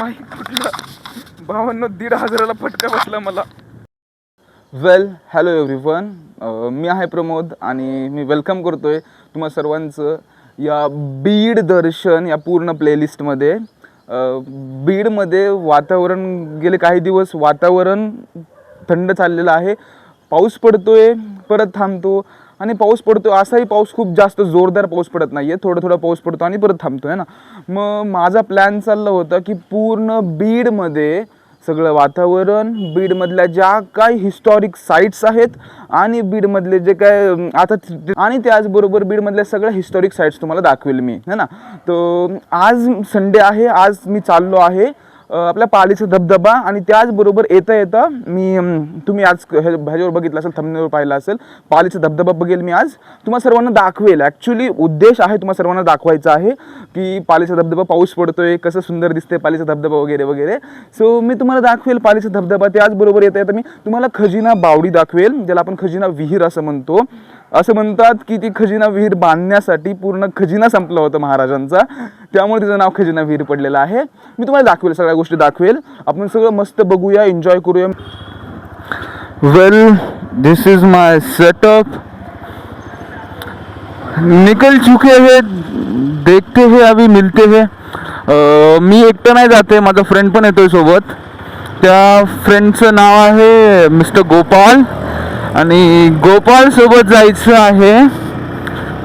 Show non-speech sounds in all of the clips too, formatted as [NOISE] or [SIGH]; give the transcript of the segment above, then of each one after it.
Mic कुठला भावांनो दीड हजाराला फटका बसला मला. वेल हॅलो एव्हरीवन मी आहे प्रमोद आणि मी वेलकम करतोय तुम्हा सर्वांचं या बीड दर्शन या पूर्ण प्लेलिस्टमध्ये बीडमध्ये वातावरण गेले काही दिवस वातावरण थंड चाललेलं आहे. पाऊस पडतोय परत थांबतो. आणि पाऊस पडतो असाही पाऊस खूप जास्त जोरदार पाऊस पडत नाही आहे थोडा थोडा पाऊस पडतो आणि परत थांबतो आहे ना? मग माझा प्लॅन चालला होता की पूर्ण बीडमध्ये सगळं वातावरण बीडमधल्या ज्या काही हिस्टॉरिक साईट्स आहेत आणि बीडमधले जे काय आता आणि त्याचबरोबर बीडमधल्या सगळ्या हिस्टॉरिक साईट्स तुम्हाला दाखवेल मी है ना? तर आज संडे आहे आज मी चाललो आहे. आपल्या पालीचा धबधबा आणि त्याचबरोबर येता येता मी तुम्ही आज क- ह्या- ह्याच्यावर बघितलं असेल थंबनेवर पाहिलं असेल पालीचा धबधबा बघेल मी आज. तुम्हा सर्वांना दाखवेल. ॲक्च्युली उद्देश आहे तुम्हा सर्वांना दाखवायचा आहे की पालीचा धबधबा पाऊस पडतोय कसं सुंदर दिसते पालीचा धबधबा वगैरे वगैरे. सो मी तुम्हाला दाखवेल पालीचा धबधबा. त्याचबरोबर येता येता मी तुम्हाला खजिना बावडी दाखवेल ज्याला आपण खजिना विहीर असं म्हणतो. असं म्हणतात की ती खजिना विहीर बांधण्यासाठी पूर्ण खजिना संपला होता महाराजांचा. त्यामुळे तिचं नाव खजिना विहीर पडलेलं आहे. मी तुम्हाला दाखवेल सगळ्या गोष्टी दाखवेल. आपण सगळं मस्त बघूया एन्जॉय करूया. वेल दिस इज माय सेटअप निकल चुके हे देखते हे अभी मिलते हे. मी एकटं नाही जाते माझा फ्रेंड पण येतोय सोबत. त्या फ्रेंडचं नाव आहे मिस्टर गोपाल. आणि गोपाळसोबत जायचं आहे.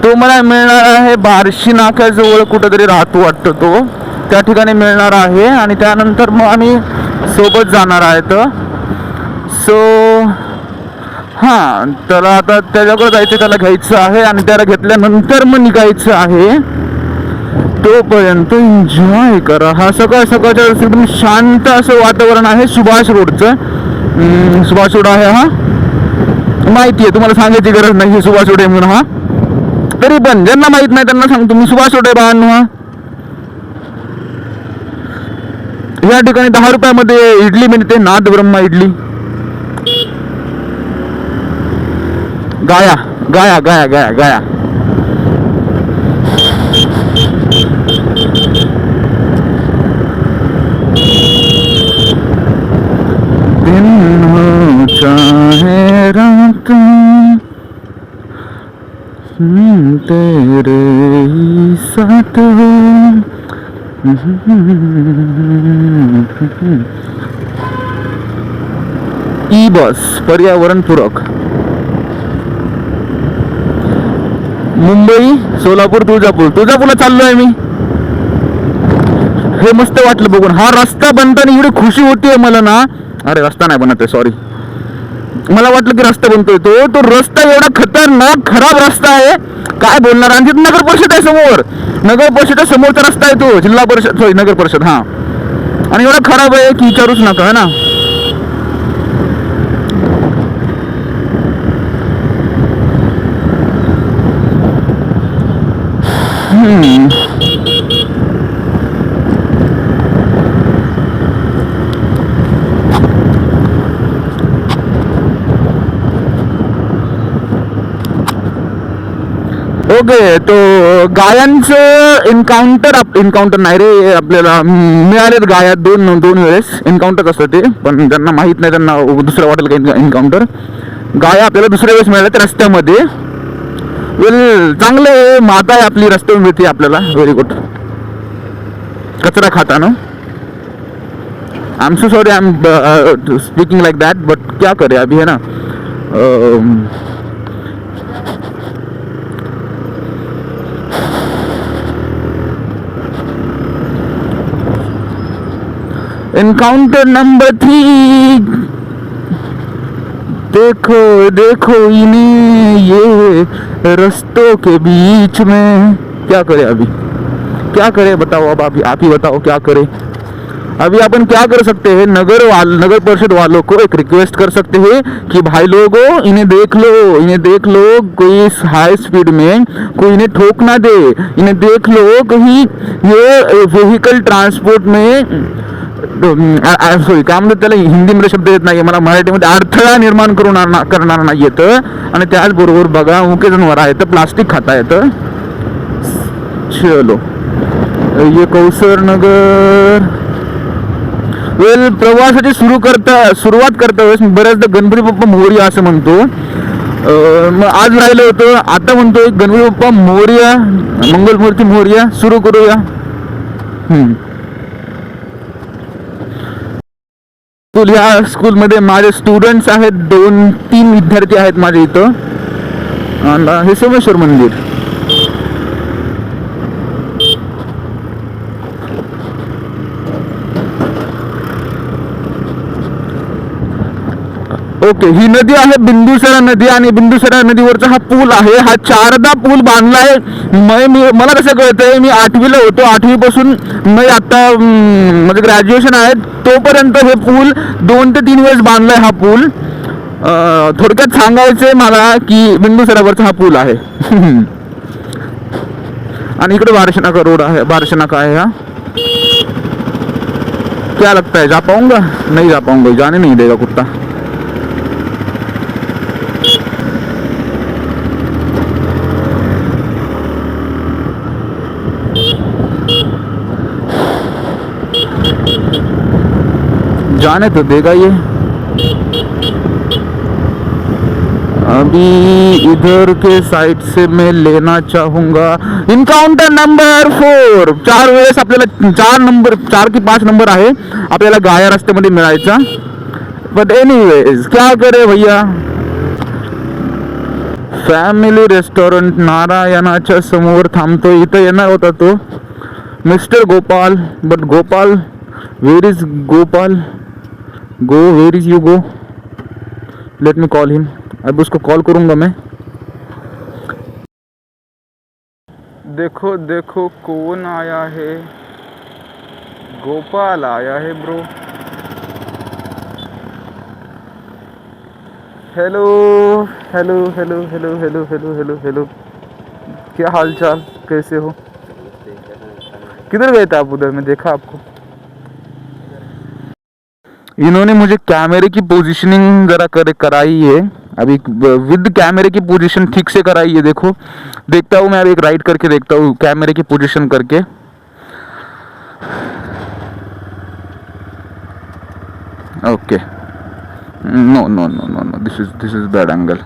तो मला मिळणार आहे बार्शी नाक्याजवळ कुठंतरी राहतो वाटतं तो. त्या ठिकाणी मिळणार आहे आणि त्यानंतर मग आम्ही सोबत जाणार आहे तर. सो हां त्याला आता त्याच्याकडे जायचं त्याला घ्यायचं आहे आणि त्याला घेतल्यानंतर मग निघायचं आहे. तोपर्यंत एन्जॉय करा. हा सकाळ सकाळच्या एकदम शांत असं वातावरण आहे सुभाष रोडचं. सुभाष रोड आहे हा. माहिती आहे तुम्हाला सांगायची गरज नाही हे सुभाष उडे म्हणून हा. तरी पण ज्यांना माहीत नाही त्यांना सांगतो मी सुभाष उडे आहे बाळांनो हा. या ठिकाणी दहा रुपयामध्ये इडली मिळते नाद ब्रह्मा इडली. गाया गाया गाया गाया गाया दिन हो चाहे रात हम्म, तेरे साथ हो ई बस पर्यावरणपूरक। मुंबई सोलापूर तुळजापूर। तुळजापूरला चाललो आहे मी। हे मस्त वाटलं बघून. हा रस्ता बनताना एवढी खुशी होतीये मला ना. अरे रस्ता नाही बनत आहे सॉरी मला वाटलं की रस्ता बनतोय तो. तो रस्ता एवढा खतरनाक खराब रस्ता आहे. काय बोलणार? आणि तिथं नगर परिषद आहे समोर. नगर परिषद समोरचा रस्ता आहे तो. जिल्हा परिषद सॉरी नगर परिषद हा. आणि एवढा खराब आहे की विचारूच नका है ना? हम्म. ओके तो गायांचं एन्काउंटर एन्काउंटर नाही रे आपल्याला मिळालेत गाया दोन दोन वेळेस. एन्काउंटर असतं ते पण ज्यांना माहीत नाही त्यांना दुसरं वाटेल का एन्काउंटर गाया आपल्याला दुसऱ्या वेळेस मिळाल्यात रस्त्यामध्ये. वेल चांगलं आहे माता आहे आपली रस्त्यावर मिळते आपल्याला. व्हेरी गुड कचरा खाताना I am so sorry I am speaking like that but क्या करे अभी है ना? अम, एनकाउंटर नंबर थ्री देखो देखो इन्हें ये रस्तों के बीच में। क्या करे अभी? क्या करे? बताओ अब आप आप ही बताओ क्या करे? अभी अपन क्या कर सकते हैं? नगर वाल नगर परिषद वालों को एक रिक्वेस्ट कर सकते हैं कि भाई लोगों इन्हें देख लो इन्हें देख लो कोई हाई स्पीड में कोई इन्हें ठोक ना दे। इन्हें देख लो कहीं ये व्हेहिकल ट्रांसपोर्ट में सॉरी काय म्हणतात त्याला हिंदीमध्ये शब्द येत नाही मला मराठीमध्ये अडथळा निर्माण करून करणार नाही येतं. आणि त्याचबरोबर बघा मुके जनावर आहे तर प्लास्टिक खाता येतं. चलो. ये कौसर नगर. वेल प्रवासाची सुरू करता सुरुवात करता वेळेस बऱ्याचदा गणपती बाप्पा मोर्या असं म्हणतो. मग आज राहिलं होतं. आता म्हणतोय गणपती बाप्पा मोर्या मंगलमूर्ती मोर्या सुरू करूया हम्म. स्कूल या स्कूलमध्ये माझे स्टुडंट्स आहेत दोन तीन विद्यार्थी आहेत माझे इथं. Uh, हे सोमेश्वर मंदिर. ओके ही नदी आहे बिंदुसरा नदी आणि बिंदुसरा नदीवरचा हा पूल आहे. हा चारदा पूल बांधला आहे. मी मी- कसं कळतंय मी आठवीला होतो. आठवीपासून मी आता म्हणजे ग्रॅज्युएशन आहे. तोपर्यंत हे पूल दोन ते तीन वेळेस बांधलाय हा पूल. अं, थोडक्यात सांगायचंय मला की बिंदुसरावरचा हा पूल आहे. [LAUGHS] आणि इकडे बारशनाका रोड आहे बारशनाका आहे हा. क्या लगता है जा पाऊँगा? नहीं जा पाऊँगा जाने नहीं देगा कुत्ता. जाने तो देगा ये। अभी इधर के साइड से मैं लेना चाहूँगा। इनकाउंटर नंबर फोर चार वेळेस आपल्याला चार नंबर चार की पाच नंबर आहे. आपल्याला गाया रस्त्यामध्ये मिळायचा. बट एनिवेज क्या करे भैया? फॅमिली रेस्टॉरंट नारायणाच्या समोर थांबतो इथं येणार होता तो. Mister Gopal but Gopal where is Gopal? Go where is you go let me call him अब उसको कॉल करूँगा मैं। देखो देखो, कौन आया है? गोपाल आया है bro hello hello hello hello hello hello hello hello क्या हाल चाल कैसे हो? किधर गए थे आप उधर? मैं देखा आपको। इन्होंने मुझे कैमरे की पोजीशनिंग जरा करे, कराई है। अभी विद कैमरे की पोजीशन ठीक से कराई है, देखो। देखता हूँ मैं अभी एक राइट करके देखता हूँ, कैमरे की पोजीशन करके। Okay no no no no no this is this is bad angle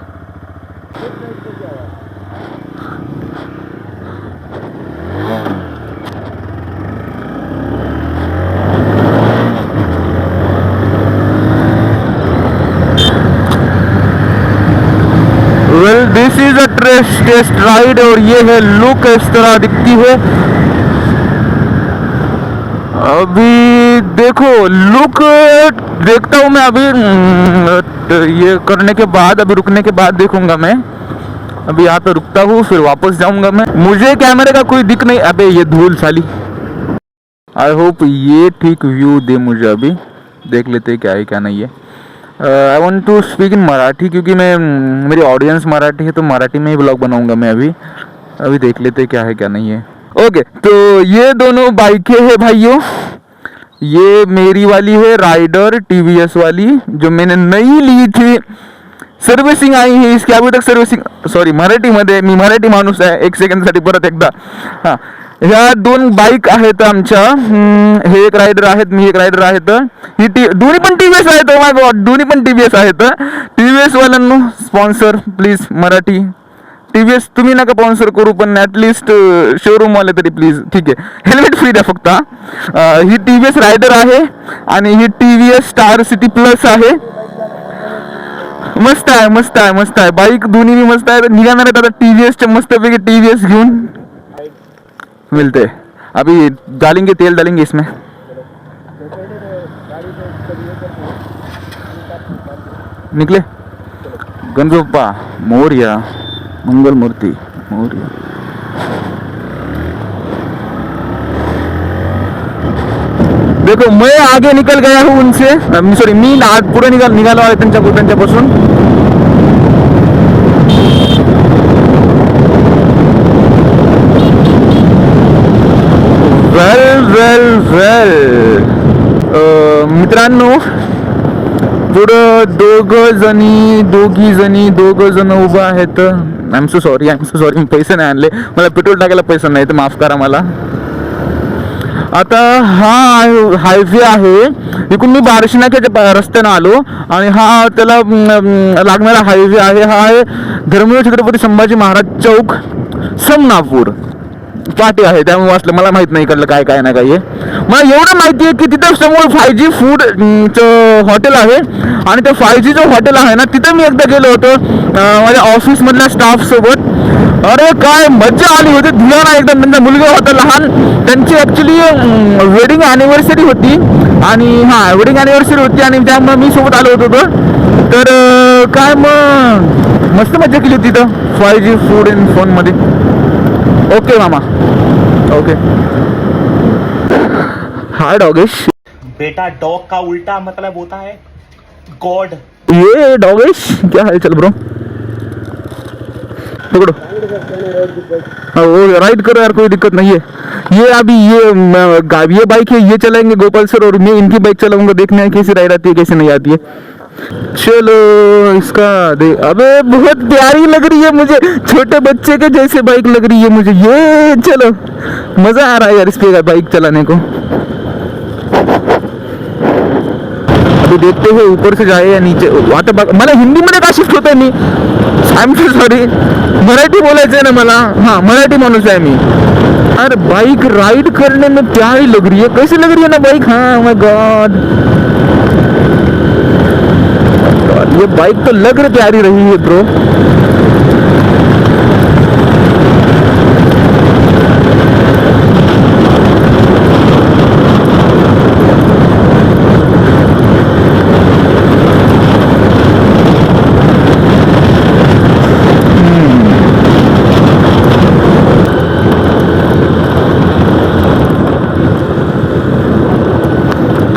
well this is a test ride और ये है लुक इस तरह दिखती है। अभी देखो लुक देखता हूँ मैं अभी हम्म, ये करने के बाद अभी रुकने के बाद देखूँगा मैं। अभी यहाँ पे रुकता हूँ फिर वापस जाऊँगा मैं। मुझे कैमरे का कोई दिख नहीं अबे ये धूल साली आई होप ये ठीक व्यू दे मुझे अभी। देख लेते क्या है क्या नहीं है। I want to speak in Marathi क्योंकि मैं हम्म, मेरी ऑडियंस मराठी है तो मराठी में ही ब्लॉग बनाऊँगा मैं अभी। अभी देख लेते क्या है क्या नहीं है। ओके तो ये दोनों बाइकें हैं भाइयों। ये मेरी वाली है राइडर टीवीएस वाली जो मैंने नई ली थी। सर्व्हिसिंग आई है इसकी अभी तक सर्व्हिसिंग सॉरी मराठीमध्ये मी मराठी माणूस आहे एक सेकंडसाठी परत एकदा। हाँ ह्या दोन बाईक आहेत आमच्या. हे एक रायडर आहेत मी एक रायडर आहेत. ही टी दोन्ही पण टी व्ही एस आहेत. Oh माय गॉड दोन्ही पण टी व्ही एस आहेत. T V S वाल्यांनो sponsor please Marathi. T V S तुम्ही नका स्पॉन्सर करू पण ॲटलिस्ट शोरूमवाले uh, तरी प्लीज ठीक आहे. हेल्मेट फ्री द्या फक्त uh, ही. टी व्ही एस रायडर आहे आणि ही T V S Star City Plus आहे. मस्त आहे मस्त आहे मस्त आहे. बाईक दोन्ही मस्त आहे निघाणार आहेत आता टी व्ही एसच्या मस्तपैकी टी व्ही एस घेऊन. मिलते। अभी डालेंगे तेल डालेंगे इसमें। निकले। गणगोप्पा मोर्या मंगल मूर्ति मौर्य। देखो मैं आगे निकल गया हूँ उनसे। सॉरी मी पूरा पुढे निघाल निघालो आहे त्यांच्या त्यांच्यापासून वेल वेल. मित्रांनो पुढं दोघं जणी दोघी जणी दोघं जण उभं आहेत. I am so sorry I am so sorry मी पैसे नाही आणले. मला पेट्रोल टाकायला पैसे नाही तर माफ करा मला. आता हा हायवे आहे. इकडून मी बारशिनाच्या रस्त्यानं आलो आणि हा त्याला लागणारा हायवे आहे. हा आहे धर्मवीर छत्रपती संभाजी महाराज चौक समनापूर. पाटी आहे त्यामुळे वाचलं मला माहीत नाही इकडलं काय काय ना काय आहे मला एवढं माहिती आहे की तिथं समोर फाय जी फूड हॉटेल आहे. आणि ते फाय जीचं हॉटेल आहे ना तिथं मी एकदा गेलो होतो माझ्या ऑफिसमधल्या स्टाफ सोबत. अरे काय मज्जा आली होती. धियाना एकदम त्यांचा मुलगा होता लहान. त्यांची ॲक्च्युली वेडिंग ॲनिव्हर्सरी होती. आणि हां वेडिंग ॲनिव्हर्सरी होती आणि त्यामुळे मी सोबत आलो होतो तो. तर काय मग मस्त मजा केली होती तिथं. फाय जी फूड इन फोनमध्ये ओके मामा। ओके हाय डॉगेश बेटा डॉग का उल्टा मतलब होता है गॉड ये डॉगेश क्या है? चल ब्रो पकड़ो। हाँ, वो राइड करो यार कोई दिक्कत नहीं है। ये अभी ये म, ये बाइक है ये चलाएँगे गोपाल सर और मैं इनकी बाइक चलाऊँगा देखना है कैसी राइड आती है कैसे नहीं आती है। चलो, इसका दे, अबे, बहुत प्यारी लग रही है मुझे। छोटे बच्चे के जैसे बाइक लग रही है मुझे। ये, चलो, मज़ा आ रहा है यार इस पे बाइक चलाने को। अभी देखते हैं ऊपर से जाए या नीचे। आता बघ मला हिंदीमध्ये का शिफ्ट होतंय मी I am so sorry Marathi बोलायचं आहे ना मला हाँ, मराठी माणूस आहे मी अरे बाइक राइड करने में प्यारी लग रही है। कैसी लग रही है ना बाइक हाँ माय गॉड ये बाइक तो लग रही प्यारी रही है ब्रो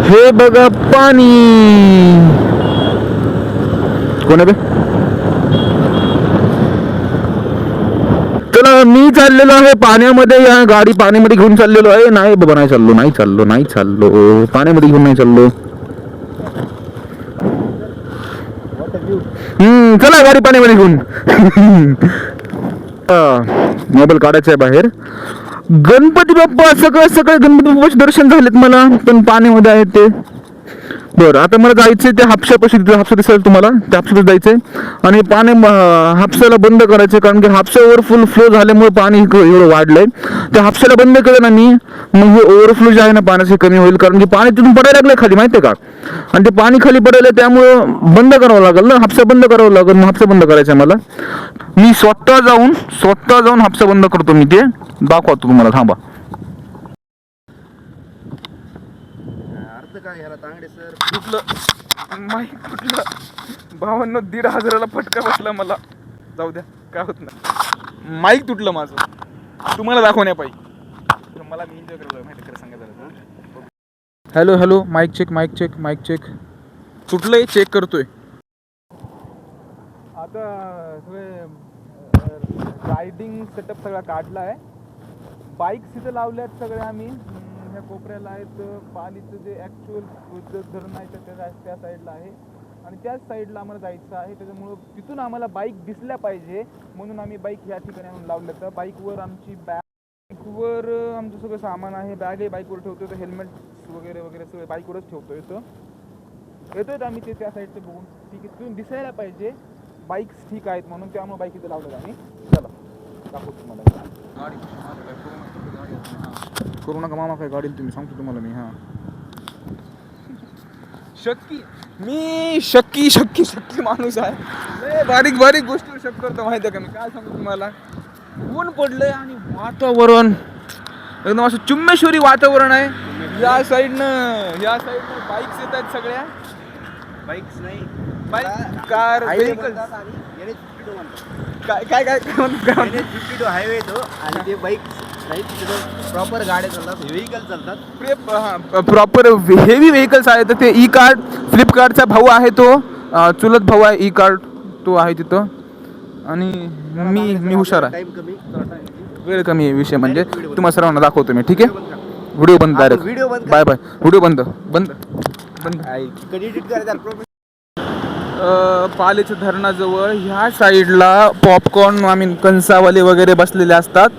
हे बघा कोण आहे बे? चला मी चाललेलो आहे पाण्यामध्ये या गाडी पाण्यामध्ये घेऊन चाललेलो आहे. नाही बाबा नाही चाललो नाही चाललो नाही चाललो. पाण्यामध्ये घेऊन नाही चाललो. हम्म चला गाडी पाण्यामध्ये घेऊन. [LAUGHS] मोबाईल काढायचा आहे बाहेर. गणपती बाप्पा सगळं सगळं गणपती बाप्पाचे दर्शन झालेत मला पण पाण्यामध्ये आहेत ते. बरं आता मला जायचंय त्या हापशापाशी तिथे हापसा दिसेल तुम्हाला? त्या हापशापाशी जायचंय. आणि पाणी हापसाला बंद करायचं कारण की हापसा ओव्हरफ्लो फ्लो झाल्यामुळे पाणी एवढं एवढं वाढलंय. त्या हापशाला बंद केलं ना मी मग हे ओव्हरफ्लो जे आहे ना पाण्याचे कमी होईल कारण की पाणी तिथून पडायला लागलं खाली माहितीये का? आणि ते पाणी खाली पडायला त्यामुळं बंद करावं लागेल ना हापसा बंद करावं लागेल मग हापसा बंद करायचा आहे मला. मी स्वतः जाऊन स्वतः जाऊन हापसा बंद करतो मी ते. दाखवतो तुम्हाला थांबा. कुठलं माईक कुठलं भावांना दीड हजाराला फटका बसला मला. जाऊ द्या काय होत नाही. माईक तुटलं माझं. तुम्हाला दाखवण्या तर मला मी एन्जॉय करायला माहिती खरं सांगायचं hello hello. Mike check mike check mike check तुटलंय check करतोय. आता रायडिंग सेटअप सगळा काढला आहे बाईक्स इथं लावल्यात सगळे आम्ही. त्या कोपऱ्याला आहेत पालीचं जे ॲक्च्युअल धरण आहे त्या- त्या त्या साईडला आहे. आणि त्याच साईडला आम्हाला जायचं आहे. त्याच्यामुळं तिथून आम्हाला बाईक दिसल्या पाहिजे. म्हणून आम्ही बाईक ह्या ठिकाणी आणून लावलं तर बाईकवर आमची बॅग बाईकवर आमचं सगळं सामान आहे. बॅग आहे बाईकवर ठेवतो तर हेल्मेट वगैरे वगैरे सगळं बाईकवरच ठेवतो येतं. येतोय आम्ही ते त्या साईडचं बघून. ठीक आहे तिथून दिसायला पाहिजे. बाईक्स ठीक आहेत म्हणून त्यामुळे बाईक इथं लावलं आम्ही चला दाखवतो तुम्हाला. करू नका मामा काय गाडी तुम्ही सांगतो तुम्हाला मी हां. शक्की मी शक्की शक्की शक्की माणूस आहे. बारीक बारीक गोष्टी शक करतो माहिती आहे का मी? काय सांगू तुम्हाला? ऊन पडलंय आणि वातावरण. एकदम असं चुम्मेश्वरी वातावरण आहे. या साईडनं या साईडनं बाईक्स येत आहेत सगळ्या. बाईक्स नाही. बाईक कार व्हेकल काय काय काय फिफ्टी टू हायवे तो आणि ते बाईक प्रॉपर गाड्या चालतात व्हेकल चालतात. प्रॉपर हेवी व्हेकल्स आहेत ते ई कार्ड फ्लिपकार्टचा भाऊ आहे तो चुलत भाऊ आहे ई कार्ड तो आहे तिथं. आणि मी मी हुशार आहे. वेळ कमी आहे विषय म्हणजे. तुम्हाला सर्वांना दाखवतो मी ठीक आहे? व्हिडिओ बंद डायरेक्ट व्हिडिओ बंद. बाय बाय व्हिडिओ बंद बंद. बंद. एडिट करायचं पालेच्या धरणाजवळ ह्या साईडला पॉपकॉर्न आय मीन कंसावाले वगैरे बसलेले असतात.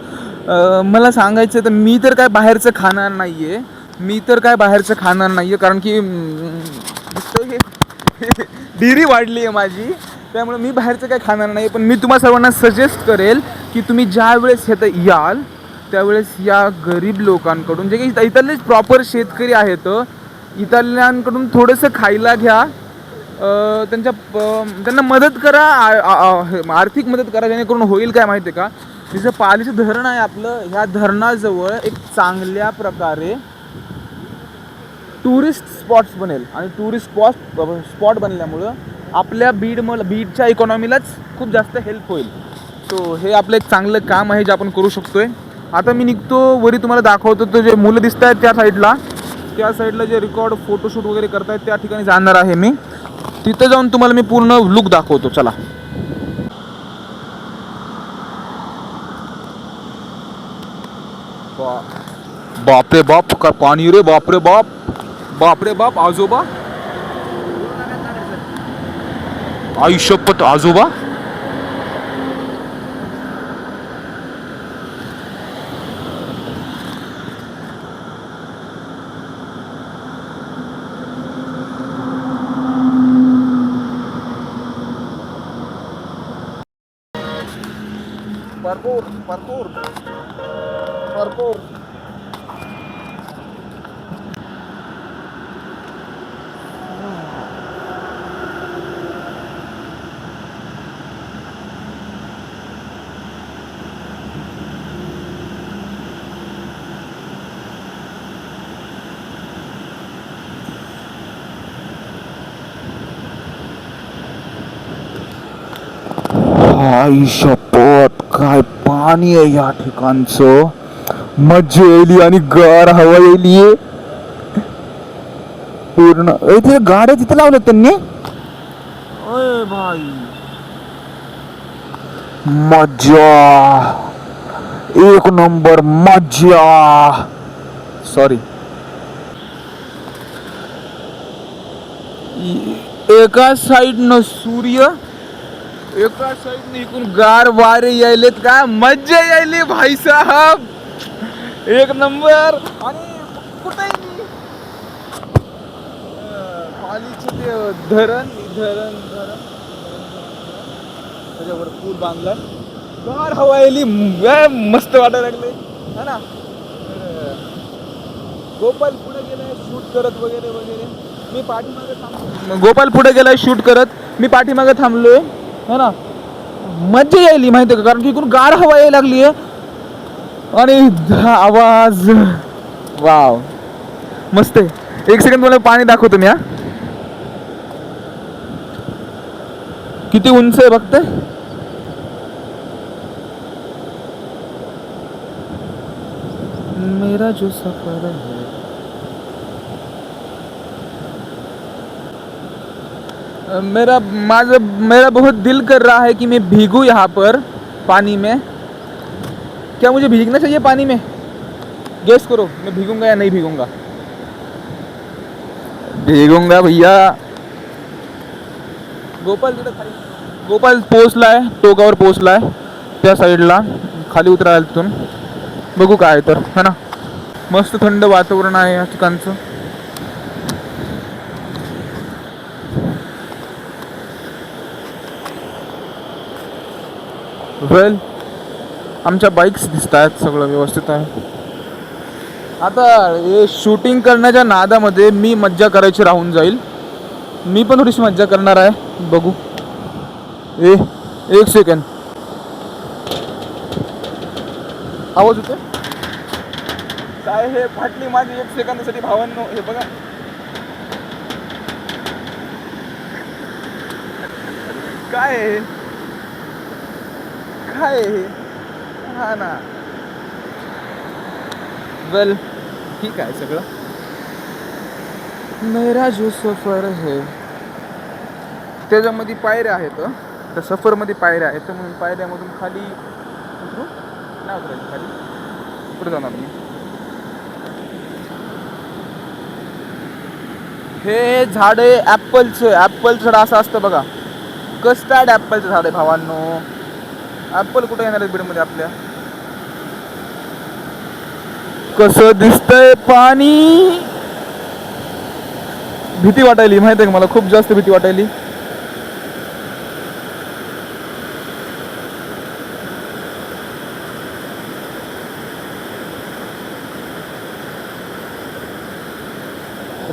मला सांगायचं तर मी तर काय बाहेरचं खाणार नाही आहे मी तर काय बाहेरचं खाणार नाही आहे कारण की हे डिरी वाढली आहे माझी. त्यामुळे मी बाहेरचं काय खाणार नाही पण मी तुम्हा सर्वांना सजेस्ट करेल की तुम्ही ज्या वेळेस इथं याल त्यावेळेस या गरीब लोकांकडून जे काही इथलेच प्रॉपर शेतकरी आहेत इथल्यांकडून थोडंसं खायला घ्या. त्यांच्या त्यांना मदत करा हे, आर्थिक मदत करा जेणेकरून होईल काय माहिती आहे का तिचं पालीचं धरण आहे आपलं ह्या धरणाजवळ एक चांगल्या प्रकारे टुरिस्ट स्पॉट्स बनेल. आणि टुरिस्ट स्पॉट स्पॉट बनल्यामुळं आपल्या बीड मला बीडच्या इकॉनॉमीलाच खूप जास्त हेल्प होईल. सो हे आपलं एक चांगलं काम आहे जे आपण करू शकतोय. आता मी निघतो वरी तुम्हाला दाखवतो तो जे मुलं दिसत आहेत त्या साईडला त्या साईडला जे रेकॉर्ड फोटोशूट वगैरे करतायत त्या ठिकाणी जाणार आहे मी. तिथं जाऊन तुम्हाला मी पूर्ण लुक दाखवतो चला. बापरे बाप का पाणी रे बापरे बाप. बापरे बाप आजोबा. आयुष्यपत आजोबा. Паркур, паркур. Паркур. А, а еще पाणी आहे या ठिकाणचं. मज्जा येईल आणि गार हवा येईल पूर्ण. इथे गाड्या तिथे लावल्यात त्यांनी. भाई मज्जा. एक नंबर मज्जा. सॉरी एका साईडनं सूर्य एका साईडने इकडून गार वारे यायलेत. काय मज्जा यायली भाई साहब. एक नंबर. आणि कुठे पालीचे ते धरण धरण धरण त्याच्यावर पूल बांधलाय गार हवा यायली. मस्त वाटायला लागले. है ना? गोपाल पुढे गेलाय शूट करत वगैरे वगैरे. मी पाठीमागे थांबलो. गोपाल पुढे गेलाय शूट करत. मी पाठीमागे थांबलोय है ना? मज्जा यायली माहिती का? कारण की इकडून गार हवा यायला लागली आहे आणि आवाज. वाव. मस्त आहे. एक सेकंड मला पाणी दाखवतो मी हा. किती उंच आहे बघते मेरा जो सफर है मेरा माझा मेरा बहुत दिल कर रहा है कि मैं भीगूं यहाँ पर पानी में। क्या मुझे भीगना चाहिए पानी में? गेस करो मैं भीगूंगा या नहीं भीगूंगा? भीगूंगा भैया। गोपाल तिथं खाली गोपाल पोचलाय टोकावर पोचलाय त्या साईडला खाली उतरायला तिथून. बघू काय आहे तर है ना? मस्त थंड वातावरण आहे या ठिकाणचं. वेल आमच्या बाईक्स दिसत आहेत सगळं व्यवस्थित आहे. आता हे शूटिंग करण्याच्या नादामध्ये मी मज्जा करायची राहून जाईल. मी पण थोडीशी मज्जा करणार आहे. बघू. ए एक सेकंड आवाज होतो काय हे फाटली माझी एक सेकंदासाठी भावांनो हे बघा. काय आहे हे? हा ना. वेल ठीक आहे सगळं. मेरा जो सफर है. त्याच्यामध्ये पायऱ्या आहेत त्या सफरमध्ये पायऱ्या आहेत. तर म्हणून पायऱ्यामधून खाली उतरू. नाही उतरायचं खाली. पुढे जाणार मी. हे झाड आहे ॲपलचं ॲपल झाड असं असतं बघा. कस्टर्ड ॲपलचं झाड आहे भावांनो. ॲपल कुठे येणार आहे बीडमध्ये आपल्या? कसं दिसतंय पाणी? भीती वाटायली माहिती आहे का मला? खूप जास्त भीती वाटायली.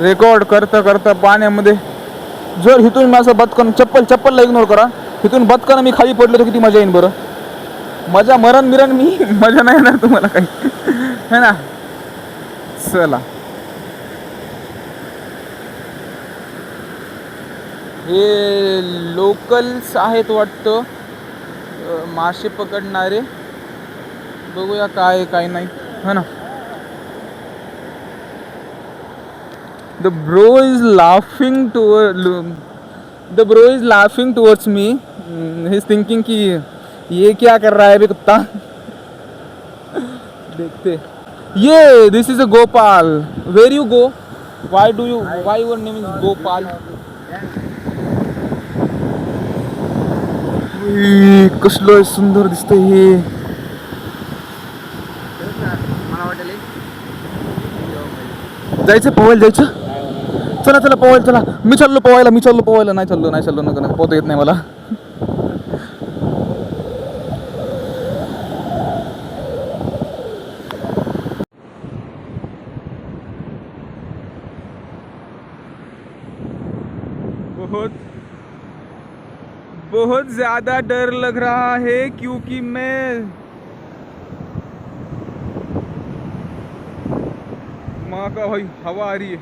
रेकॉर्ड करता करता पाण्यामध्ये. जर इथून माझं बदकन चप्पल चप्पलला इग्नोर करा. तिथून बदकन मी खाली पडलो तर किती मजा येईन बरं? मजा मरण मिरण मी [LAUGHS] मजा नाही येणार तुम्हाला काही. है ना? चला. हे लोकल्स आहेत वाटतं. मासे पकडणारे. बघूया काय काय नाही. है ना? The bro is laughing toward the bro is laughing towards me Mm, He's thinking कि ये क्या कर रहा है अभी कुत्ता देखते ये this is a Gopal where you go why do you why your name is Gopal कसलं सुंदर दिसतंय हे जायचं पोहायला जायचं चला चला पोहायला चला मी चाललो पोहायला मी चाललो पोहायला नाही चाललो नाही चाललो नका पोहता येत नाही मला बहुत ज्यादा डर लग रहा है क्योंकि मैं माँ का भाई हवा आ रही है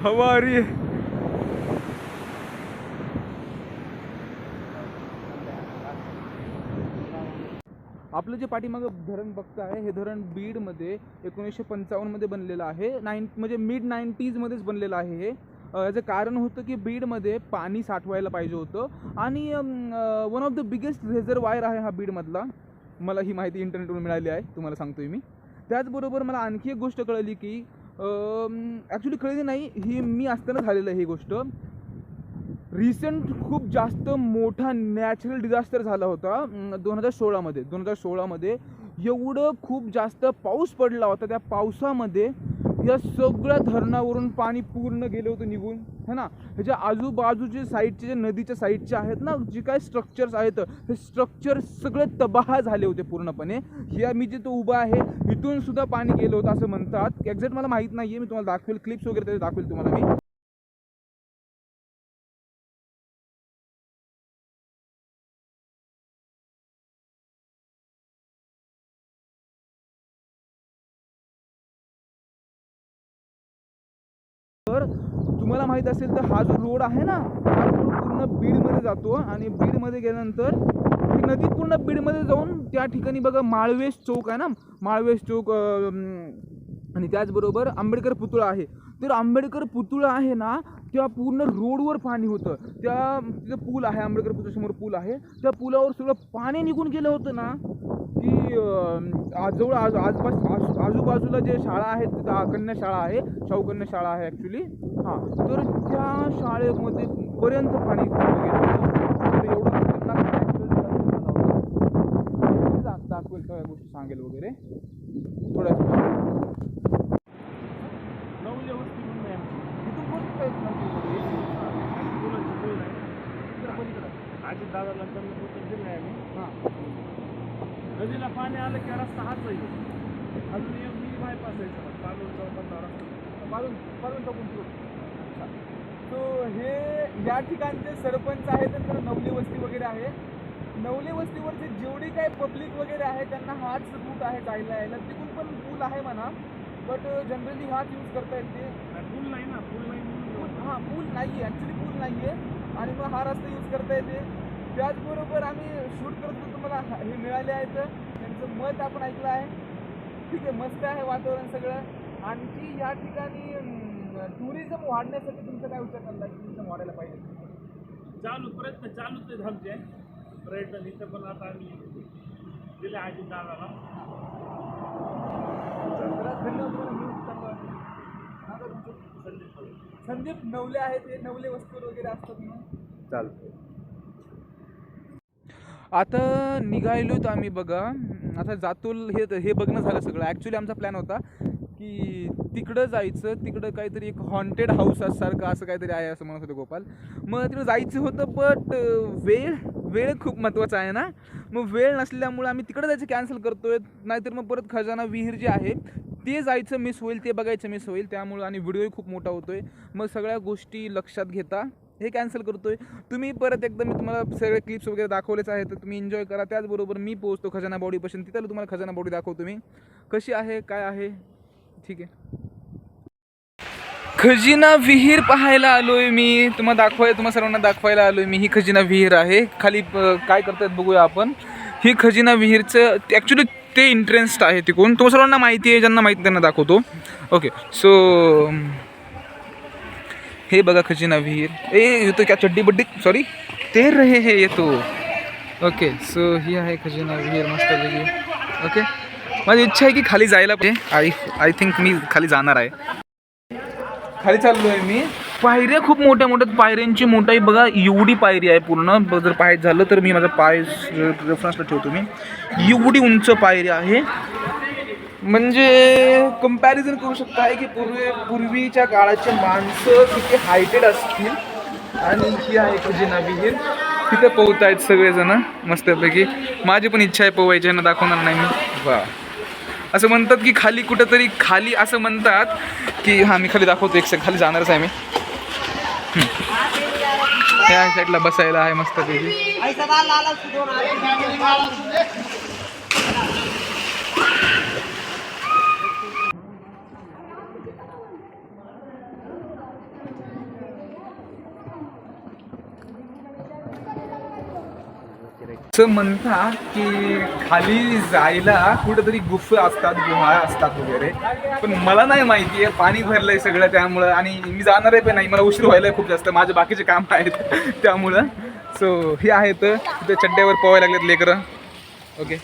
हवा आ रही है। आपलं जे पाठीमागं धरण बघताय हे धरण बीडमध्ये एकोणीसशे पंचावन्नमध्ये बनलेलं आहे. नाईन म्हणजे मिड नाईन्टीजमध्येच बनलेलं आहे हे. याचं कारण होतं की बीडमध्ये पाणी साठवायला पाहिजे होतं. आणि one of the biggest razor wire आहे हा बीडमधला. मला ही माहिती इंटरनेटवरून मिळाली आहे. तुम्हाला सांगतोय मी. त्याचबरोबर मला आणखी एक गोष्ट कळली की ॲक्च्युली कळली नाही ही मी असताना झालेलं आहे ही गोष्ट. रिसेंट खूप जास्त मोठा नॅचरल डिझास्टर झाला होता दोन हजार सोळामध्ये. दोन हजार सोळामध्ये एवढं खूप जास्त पाऊस पडला होता. त्या पावसामध्ये या सगळ्या धरणावरून पाणी पूर्ण गेलं होतं निघून है ना? ह्याच्या आजूबाजूचे साईडचे जे नदीच्या साईडचे आहेत ना जे काय स्ट्रक्चर्स आहेत हे स्ट्रक्चर सगळे तबाह झाले होते पूर्णपणे. या मी जिथं उभा आहे इथून सुद्धा पाणी गेलं होतं असं म्हणतात. एक्झॅक्ट मला माहीत नाही आहे मी तुम्हाला दाखवेल क्लिप्स वगैरे त्याचे दाखवेल तुम्हाला मी. तर तुम्हाला माहीत असेल तर हा जो रोड आहे ना हा रोड पूर्ण बीडमध्ये जातो आणि बीडमध्ये गेल्यानंतर ही नदी पूर्ण बीडमध्ये जाऊन त्या ठिकाणी बघा माळवेस चौक आहे ना माळवेस चौक आणि त्याचबरोबर आंबेडकर पुतळा आहे. तर आंबेडकर पुतळा आहे ना त्या पूर्ण रोडवर पाणी होतं. त्या तिथं पूल आहे आंबेडकर पुतळ्यासमोर पूल आहे. त्या पुलावर सगळं पाणी निघून गेलं होतं ना की अं, आजवळ आज आजपास आजू- आजूबाजूला जे शाळा आहेत तिथं आ- कन्या शाळा आहे शाहू शाळा आहे ॲक्च्युली हां तर त्या शाळेमध्ये पर्यंत पाणी गेलं एवढं दाखवेल सगळ्या गोष्टी सांगेल वगैरे? थोड्या इथून कोण काय सांगेल वगैरे? अजित दादाला चंद्रपूर जिल्हा आहे मी हां नदीला पाणी आलं की रस्ता हाच आहे अजून एक मी बायपास आहे सर पालून चौकातला रस्ता मारून मारून टाकून तो हे या ठिकाणचे सरपंच आहेत तर नवली वस्ती वगैरे आहे. नवली वस्तीवरचे जेवढे काही पब्लिक वगैरे आहे त्यांना हाच रूट आहे जायला यायला. तिकडून पण पूल आहे म्हणा. बट जनरली हाच यूज करता येते पूल नाही ना पूल नाही म्हणून पूल हां पूल नाही आहे ॲक्च्युली पूल नाही आहे आणि मग हा रस्ता यूज करता येते. त्याचबरोबर आम्ही शूट करत तुम्हाला हे मिळाले आहेत त्यांचं मत आपण ऐकलं आहे. ठीक आहे मस्त आहे वातावरण सगळं. आणखी या ठिकाणी टुरिझम वाढण्यासाठी तुमचा काय विचार चालला टुरिझम वाढायला पाहिजे. चालू प्रयत्न चालूच आहेत आमचे. पर्यटन इथं पण आता आम्ही दिले आजी दादाला तर धन्यवाद तुम्हाला मी चांगलं वाटलं. नाव काय तुमचं? संदीप नवले आहेत हे नवले वस्तू वगैरे असतात म्हणून. चालतं आता निघालोत आम्ही बघा. आता जातोल हे हे बघणं झालं सगळं. ॲक्च्युली आमचा प्लॅन होता की तिकडं जायचं तिकडं काहीतरी एक हॉन्टेड हाऊस सारखं असं काहीतरी आहे असं म्हणत होते गोपाल. मग तिकडं जायचं होतं बट वेळ वेळ खूप महत्त्वाचा आहे ना. मग वेळ नसल्यामुळे आम्ही तिकडं जायचं कॅन्सल करतोय. नाहीतर मग परत खजाना विहीर जे आहे ते जायचं मिस होईल ते बघायचं मिस होईल त्यामुळं आणि व्हिडिओही खूप मोठा होतोय. मग सगळ्या गोष्टी लक्षात घेता. हे कॅन्सल करतोय. तुम्ही परत एकदा मी तुम्हाला सगळे क्लिप्स वगैरे दाखवलेच आहे तर तुम्ही एन्जॉय करा. त्याचबरोबर मी पोहोचतो खजाना बॉडीपासून. तिथं तुम्हाला खजाना बॉडी दाखवतो मी. कशी आहे काय आहे? ठीक आहे. खजिना विहीर पाहायला आलोय मी. तुम्हाला दाखवाय तुम्हाला सर्वांना दाखवायला आलोय मी. ही खजिना विहीर आहे. खाली काय करतात बघूया आपण. ही खजिना विहीरचं ॲक्च्युली ते इंटरेस्ट आहे तिकडून. तो सर्वांना माहिती आहे ज्यांना माहिती त्यांना दाखवतो. ओके सो um, हे बघा खजिना विहीर ए येतो क्या चड्डी बड्डी? सॉरी तेर रहे हे येतो ओके सो ही आहे खजिना विहीर मस्त ओके माझी इच्छा आहे की खाली जायला पाहिजे. आय आय थिंक मी खाली जाणार आहे. खाली चाललोय मी. पायऱ्या खूप मोठ्या मोठ्या पायऱ्यांची मोठाई बघा एवढी पायरी आहे पूर्ण. जर पाय झालं तर मी माझा पाय रेफरन्सला ठेवतो मी. एवढी उंच पायरी आहे. म्हणजे कंपॅरिझन करू शकता आहे की पूर्वी पूर्वीच्या काळाचे माणसं किती हायटेड असतील. आणि ही आहे खजिना विहीर. तिथे आहेत सगळेजण मस्तपैकी. माझी पण इच्छा आहे पोवायची ना दाखवणार नाही मी. वा असं म्हणतात की खाली कुठंतरी खाली असं म्हणतात की हां मी खाली दाखवतो एक सेक खाली जाणारच आहे मी. त्या साईडला बसायला आहे मस्तपैकी. असं म्हणतात की खाली जायला कुठेतरी गुफा असतात गुहा असतात वगैरे. पण मला नाही माहिती आहे पाणी भरलंय सगळं त्यामुळं आणि मी जाणार आहे पण नाही मला उशीर व्हायला खूप जास्त. माझे बाकीचे काम आहेत [LAUGHS] त्यामुळं. सो हे आहेत तिथे चड्ड्यावर पोहायला लागलेत लेकरं. ओके